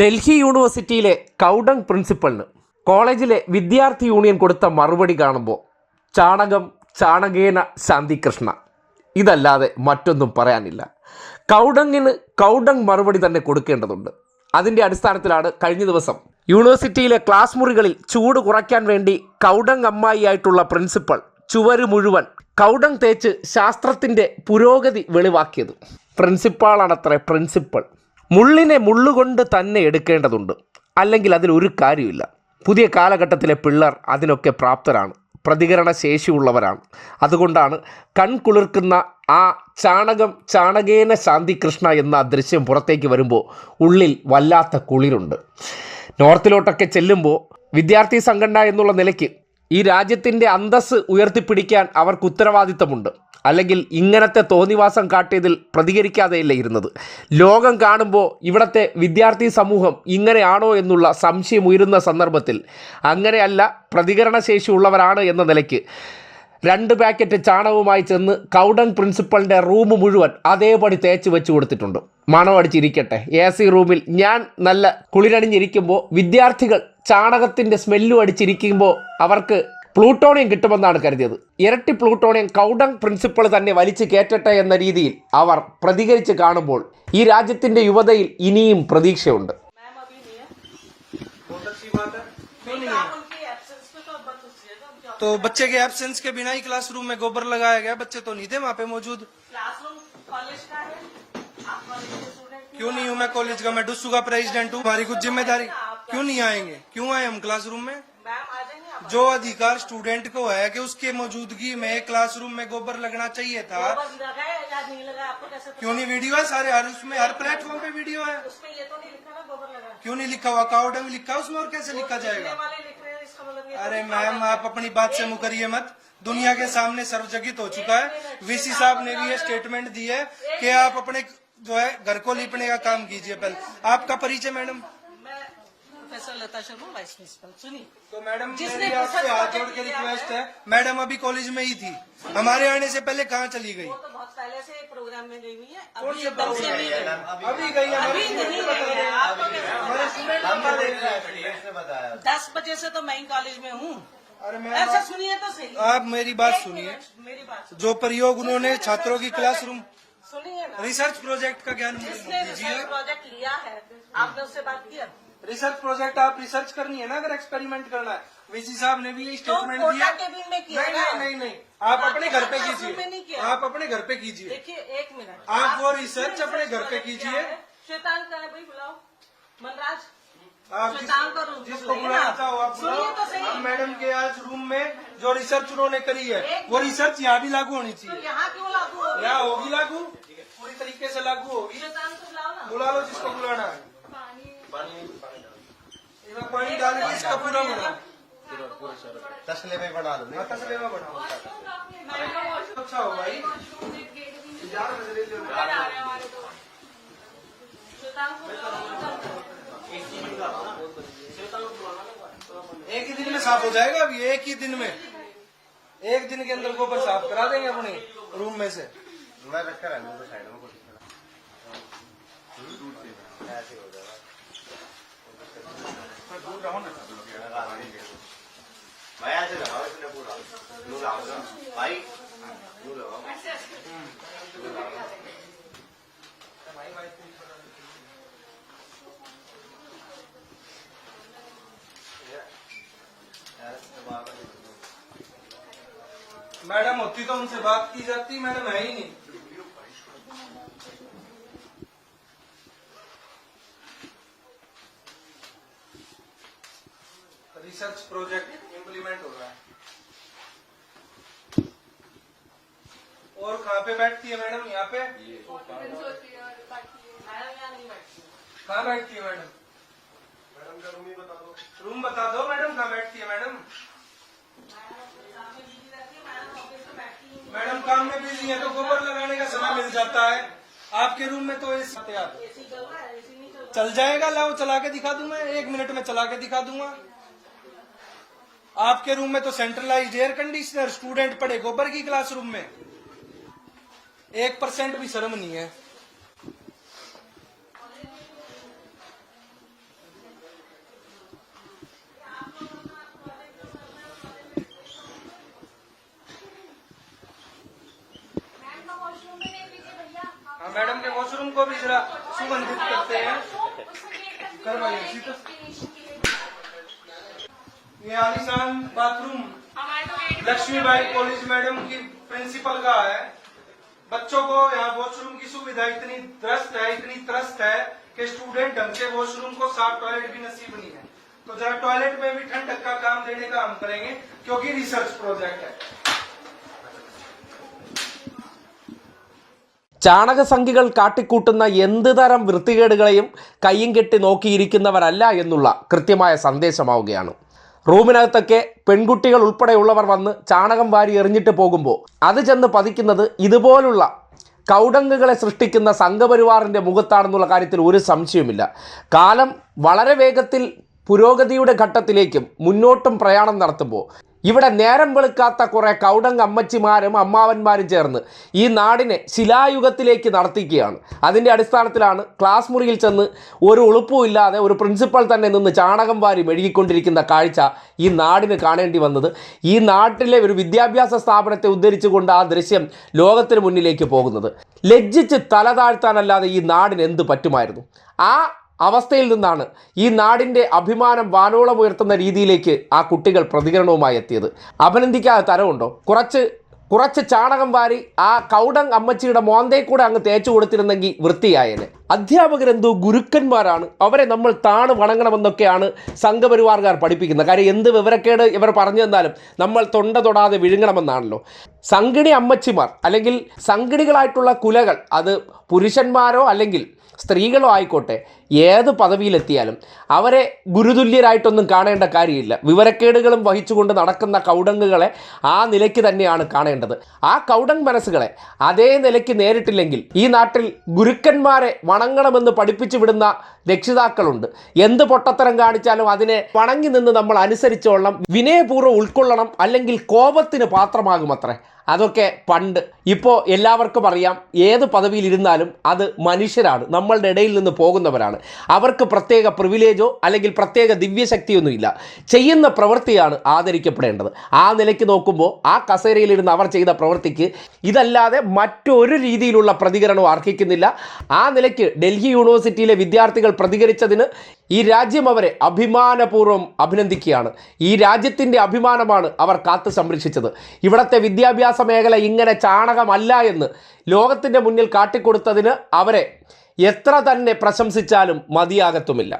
ഡൽഹി യൂണിവേഴ്സിറ്റിയിലെ കൗഡങ് പ്രിൻസിപ്പളിന് കോളേജിലെ വിദ്യാർത്ഥി യൂണിയൻ കൊടുത്ത മറുപടി കാണുമ്പോൾ ചാണകം ചാണകേന ശാന്തികൃഷ്ണ. ഇതല്ലാതെ മറ്റൊന്നും പറയാനില്ല. കൗഡങ്ങിന് കൗഡങ് മറുപടി തന്നെ കൊടുക്കേണ്ടതുണ്ട്. അതിന്റെ അടിസ്ഥാനത്തിലാണ് കഴിഞ്ഞ ദിവസം യൂണിവേഴ്സിറ്റിയിലെ ക്ലാസ് മുറികളിൽ ചൂട് കുറയ്ക്കാൻ വേണ്ടി കൗഡങ് അമ്മായിയായിട്ടുള്ള പ്രിൻസിപ്പൾ ചുവര് മുഴുവൻ കൗഡങ് തേച്ച് ശാസ്ത്രത്തിന്റെ പുരോഗതി വെളിവാക്കിയത്. പ്രിൻസിപ്പാളാണത്രേ പ്രിൻസിപ്പൽ മുള്ളിനെ മുള്ളുകൊണ്ട് തന്നെ എടുക്കേണ്ടതുണ്ട്. അല്ലെങ്കിൽ അതിലൊരു കാര്യമില്ല പുതിയ കാലഘട്ടത്തിലെ പിള്ളേർ അതിനൊക്കെ പ്രാപ്തരാണ്. പ്രതികരണ ശേഷിയുള്ളവരാണ്. അതുകൊണ്ടാണ് കൺകുളിർക്കുന്ന ആ ചാണകം ചാണകേന ശാന്തികൃഷ്ണ എന്ന ദൃശ്യം പുറത്തേക്ക് വരുമ്പോൾ ഉള്ളിൽ വല്ലാത്ത കുളിരുണ്ട്. നോർത്തിലോട്ടൊക്കെ ചെല്ലുമ്പോൾ വിദ്യാർത്ഥി സംഘടന എന്നുള്ള നിലയ്ക്ക് ഈ രാജ്യത്തിന്റെ അന്തസ്സ് ഉയർത്തിപ്പിടിക്കാൻ അവർക്ക് ഉത്തരവാദിത്തമുണ്ട്. അല്ലെങ്കിൽ ഇങ്ങനത്തെ തോന്നിവാസം കാട്ടിയതിൽ പ്രതികരിക്കാതെയല്ലേ ഇരുന്നത്? ലോകം കാണുമ്പോൾ ഇവിടുത്തെ വിദ്യാർത്ഥി സമൂഹം ഇങ്ങനെയാണോ എന്നുള്ള സംശയം ഉയരുന്ന സന്ദർഭത്തിൽ അങ്ങനെയല്ല പ്രതികരണശേഷി ഉള്ളവരാണ് എന്ന നിലയ്ക്ക് രണ്ട് പാക്കറ്റ് ചാണകവുമായി ചെന്ന് കൗഡൻ പ്രിൻസിപ്പളിന്റെ റൂം മുഴുവൻ അതേപടി തേച്ച് വെച്ച് കൊടുത്തിട്ടുണ്ട്. മണം അടിച്ചിരിക്കട്ടെ. എ സി റൂമിൽ ഞാൻ നല്ല കുളിരണിഞ്ഞിരിക്കുമ്പോൾ വിദ്യാർത്ഥികൾ ചാണകത്തിന്റെ സ്മെല്ലും അടിച്ചിരിക്കുമ്പോൾ അവർക്ക് പ്ലൂട്ടോണിയം കിട്ടുമെന്നാണ് കരുതിയത് ഇരട്ടി പ്ലൂട്ടോണിയം കൗഡങ് പ്രിൻസിപ്പൾ തന്നെ വലിച്ചു കയറ്റട്ടെ എന്ന രീതിയിൽ അവർ പ്രതികരിച്ച് കാണുമ്പോൾ ഈ രാജ്യത്തിൻ്റെ യുവതയിൽ ഇനിയും പ്രതീക്ഷയുണ്ട് मैम अभी नहीं है बहुत अच्छी बात है क्यों नहीं आप है उनकी एब्सेंस में तो अब बच जाएगा अब क्या तो बच्चे के एब्सेंस के बिना ही क्लासरूम में गोबर लगाया गया बच्चे तो नहीं थे वहाँ पे मौजूद क्लासरूम कॉलेज का है आप कॉलेज के स्टूडेंट क्यों नहीं हूँ मैं कॉलेज का मैं डुस्सू का प्रेसिडेंट हूँ हमारी कुछ जिम्मेदारी क्यों नहीं आएंगे क्यों आए हम क्लासरूम में मैम आ जाएंगे आप जो अधिकार स्टूडेंट को है कि उसके मौजूदगी में क्लासरूम में गोबर लगना चाहिए था। नहीं लगाए आपको कैसे क्यों नहीं वीडियो है सारे? हर उसमें हर प्लेटफॉर्म पे वीडियो है। उसमें ये तो नहीं लिखा ना गोबर लगा। क्यों नहीं लिखा हुआ? काउडंग लिखा उसमें और कैसे लिखा जाएगा? हैं इसका मतलब तो अरे मैम आप अपनी बात से मुकरिए मत। दुनिया के सामने सर्वजगित हो चुका है। वीसी साहब ने भी ये स्टेटमेंट दी है कि आप अपने जो है घर को लिपने का काम कीजिए पहले। आपका परिचय madam. Lata Sharma vice principal सुनिए। तो मैडम जिसने आपसे हाथ जोड़ के रिक्वेस्ट है मैडम अभी कॉलेज में ही थी। हमारे आने से पहले कहाँ चली गई? वो तो बहुत पहले से प्रोग्राम में गई हुई है। अभी एकदम से नहीं गई? अभी गई है अभी नहीं गई है। आपको दस बजे से तो मैं ही कॉलेज में हूँ। अरे ऐसा सुनिए तो सही। आप मेरी बात सुनिए। मेरी बात जो प्रयोग उन्होंने छात्रों की क्लासरूम सुनिए रिसर्च प्रोजेक्ट का ज्ञान जिसने रिसर्च प्रोजेक्ट लिया है आपने उससे बात किया रिसर्च प्रोजेक्ट आप रिसर्च करनी है ना अगर एक्सपेरिमेंट करना है। वीसी साहब ने भी ये तो स्टेटमेंट कोटा दिया। केबिन में किया नहीं नहीं नहीं नहीं। आप अपने घर पे कीजिए। आप अपने घर पे कीजिए। देखिए एक मिनट। आप वो रिसर्च अपने घर पे कीजिए। है, का है भाई बुलाओ। मनराज जिसको ना। चाहो आप बुलाओ। तो मैडम के आज रूम में जो रिसर्च उन्होंने करी है वो रिसर्च यहाँ भी लागू होनी तो चाहिए यहाँ क्यों लागू हो यहाँ होगी लागू। पूरी तरीके से लागू होगी। बुला लो जिसको बुलाना है। इसमें पानी डाल के इसका पूरा बनाओ तसले में बना लो हाँ, तसले में बनाओ अच्छा हो भाई। एक ही दिन में साफ़ हो जाएगा अभी एक ही दिन में। एक दिन के अंदर गोबर साफ़ करा देंगे अपने रूम में से। मैं रखकर रहने साइड में कुछ ऐसे हो जाएगा भाई ऐसे लगाओ इसने पूरा नू लगाओ भाई नू लगाओ नू लगाओ मैडम होती तो उनसे बात की जाती मैडम है ही नहीं। रिसर्च प्रोजेक्ट इम्प्लीमेंट हो रहा है। और कहाँ पे बैठती है मैडम? यहाँ पे? कहाँ बैठती है मैडम? मैडम का रूम ही बता दो। रूम बता दो मैडम कहाँ बैठती है मैडम सामने दीदी रहती है मैडम ऑफ़िस में बैठी हूँ मैडम बिज़ी है तो गोबर लगाने का समय मिल जाता है। आपके रूम में तो इस एसी एसी चल जाएगा लाओ चला के दिखा दूँगा एक मिनट में चला के दिखा दूँगा। आपके रूम में तो सेंट्रलाइज एयर कंडीशनर स्टूडेंट पढ़े गोबर की क्लासरूम में। एक परसेंट भी शर्म नहीं है। जरा सुगंधित करते हैं। करवाइए ये आलिशान बाथरूम। लक्ष्मीबाई कॉलेज मैडम की प्रिंसिपल का है। बच्चों को यहाँ वॉशरूम की सुविधा इतनी त्रस्त है, इतनी त्रस्त है कि स्टूडेंट ढंग से वॉशरूम को साफ़ टॉयलेट भी नसीब नहीं है। तो जरा टॉयलेट में भी ठंडक का काम देने का हम करेंगे, क्योंकि रिसर्च प्रोजेक्ट है। ചാണകസംഖികൾ കാട്ടിക്കൂട്ടുന്ന എന്ത് തരം വൃത്തികേടുകളെയും കയ്യും കെട്ടി നോക്കിയിരിക്കുന്നവരല്ല എന്നുള്ള കൃത്യമായ സന്ദേശമാവുകയാണ്. റൂമിനകത്തൊക്കെ പെൺകുട്ടികൾ ഉൾപ്പെടെയുള്ളവർ വന്ന് ചാണകം വാരി എറിഞ്ഞിട്ട് പോകുമ്പോൾ അത് ചെന്ന് പതിക്കുന്നത് ഇതുപോലുള്ള കൗടങ്ങുകളെ സൃഷ്ടിക്കുന്ന സംഘപരിവാറിന്റെ മുഖത്താണെന്നുള്ള കാര്യത്തിൽ ഒരു സംശയവുമില്ല. കാലം വളരെ വേഗത്തിൽ പുരോഗതിയുടെ ഘട്ടത്തിലേക്കും മുന്നോട്ടും പ്രയാണം നടത്തുമ്പോൾ ഇവിടെ നേരം വെളുക്കാത്ത കുറേ കൗടങ് അമ്മച്ചിമാരും അമ്മാവന്മാരും ചേർന്ന് ഈ നാടിനെ ശിലായുഗത്തിലേക്ക് നടത്തിക്കുകയാണ്. അതിന്റെ അടിസ്ഥാനത്തിലാണ് ക്ലാസ് മുറിയിൽ ചെന്ന് ഒരു ഉളുപ്പുമില്ലാതെ ഒരു പ്രിൻസിപ്പൽ തന്നെ നിന്ന് ചാണകം വാരി മെഴുകിക്കൊണ്ടിരിക്കുന്ന കാഴ്ച ഈ നാടിന് കാണേണ്ടി വന്നത്. ഈ നാട്ടിലെ ഒരു വിദ്യാഭ്യാസ സ്ഥാപനത്തെ ഉദ്ധരിച്ചുകൊണ്ട് ആ ദൃശ്യം ലോകത്തിന് മുന്നിലേക്ക് പോകുന്നത്. ലജ്ജിച്ച് തല താഴ്ത്താനല്ലാതെ ഈ നാടിന് എന്ത് പറ്റുമായിരുന്നു? ആ അവസ്ഥയിൽ നിന്നാണ് ഈ നാടിന്റെ അഭിമാനം വാനോളം ഉയർത്തുന്ന രീതിയിലേക്ക് ആ കുട്ടികൾ പ്രതികരണവുമായി എത്തിയത്. അഭിനന്ദിക്കാതെ തരമുണ്ടോ കുറച്ച് കുറച്ച് ചാണകം വാരി ആ കൗടങ് അമ്മച്ചിയുടെ മോന്തേ കൂടെ അങ്ങ് തേച്ചു കൊടുത്തിരുന്നെങ്കിൽ വൃത്തിയായേനെ. അധ്യാപകരെന്തോ ഗുരുക്കന്മാരാണ്. അവരെ നമ്മൾ താണു വണങ്ങണമെന്നൊക്കെയാണ് സംഘപരിവാറുകാർ പഠിപ്പിക്കുന്നത്. കാര്യം എന്ത് വിവരക്കേട് ഇവർ പറഞ്ഞു തന്നാലും നമ്മൾ തൊണ്ട തൊടാതെ വിഴുങ്ങണമെന്നാണല്ലോ. സംഗിണി അമ്മച്ചിമാർ അല്ലെങ്കിൽ സംഗിണികളായിട്ടുള്ള കുലകൾ അത് പുരുഷന്മാരോ അല്ലെങ്കിൽ സ്ത്രീകളോ ആയിക്കോട്ടെ ഏത് പദവിയിലെത്തിയാലും അവരെ ഗുരുതുല്യരായിട്ടൊന്നും കാണേണ്ട കാര്യമില്ല. വിവരക്കേടുകളും വഹിച്ചുകൊണ്ട് നടക്കുന്ന കൗടങ്ങുകളെ ആ നിലയ്ക്ക് തന്നെയാണ് കാണേണ്ടത്. ആ കൗടങ് മനസ്സുകളെ അതേ നിലയ്ക്ക് നേരിട്ടില്ലെങ്കിൽ ഈ നാട്ടിൽ ഗുരുക്കന്മാരെ വണങ്ങണമെന്ന് പഠിപ്പിച്ചു വിടുന്ന രക്ഷിതാക്കളുണ്ട്. എന്ത് പൊട്ടത്തരം കാണിച്ചാലും അതിനെ വണങ്ങി നിന്ന് നമ്മൾ അനുസരിച്ചോളണം വിനയപൂർവം ഉൾക്കൊള്ളണം അല്ലെങ്കിൽ കോപത്തിന് പാത്രമാകുമത്രേ. അതൊക്കെ പണ്ട്. ഇപ്പോൾ എല്ലാവർക്കും അറിയാം ഏത് പദവിയിലിരുന്നാലും അത് മനുഷ്യരാണ്. നമ്മളുടെ ഇടയിൽ നിന്ന് പോകുന്നവരാണ്. അവർക്ക് പ്രത്യേക പ്രിവിലേജോ അല്ലെങ്കിൽ പ്രത്യേക ദിവ്യശക്തിയൊന്നുമില്ല ചെയ്യുന്ന പ്രവൃത്തിയാണ് ആദരിക്കപ്പെടേണ്ടത്. ആ നിലയ്ക്ക് നോക്കുമ്പോൾ ആ കസേരയിലിരുന്ന് അവർ ചെയ്ത പ്രവൃത്തിക്ക് ഇതല്ലാതെ മറ്റൊരു രീതിയിലുള്ള പ്രതികരണവും അർഹിക്കുന്നില്ല. ആ നിലയ്ക്ക് ഡൽഹി യൂണിവേഴ്സിറ്റിയിലെ വിദ്യാർത്ഥികൾ പ്രതികരിച്ചതിന് ഈ രാജ്യം അവരെ അഭിമാനപൂർവം അഭിനന്ദിക്കുകയാണ്. ഈ രാജ്യത്തിന്റെ അഭിമാനമാണ് അവർ കാത്തു സംരക്ഷിച്ചത്. ഇവിടുത്തെ വിദ്യാഭ്യാസ മേഖല ഇങ്ങനെ ചാണകമല്ല എന്ന് ലോകത്തിന്റെ മുന്നിൽ കാട്ടിക്കൊടുത്തതിന് അവരെ എത്ര തന്നെ പ്രശംസിച്ചാലും മതിയാകത്തുമില്ല.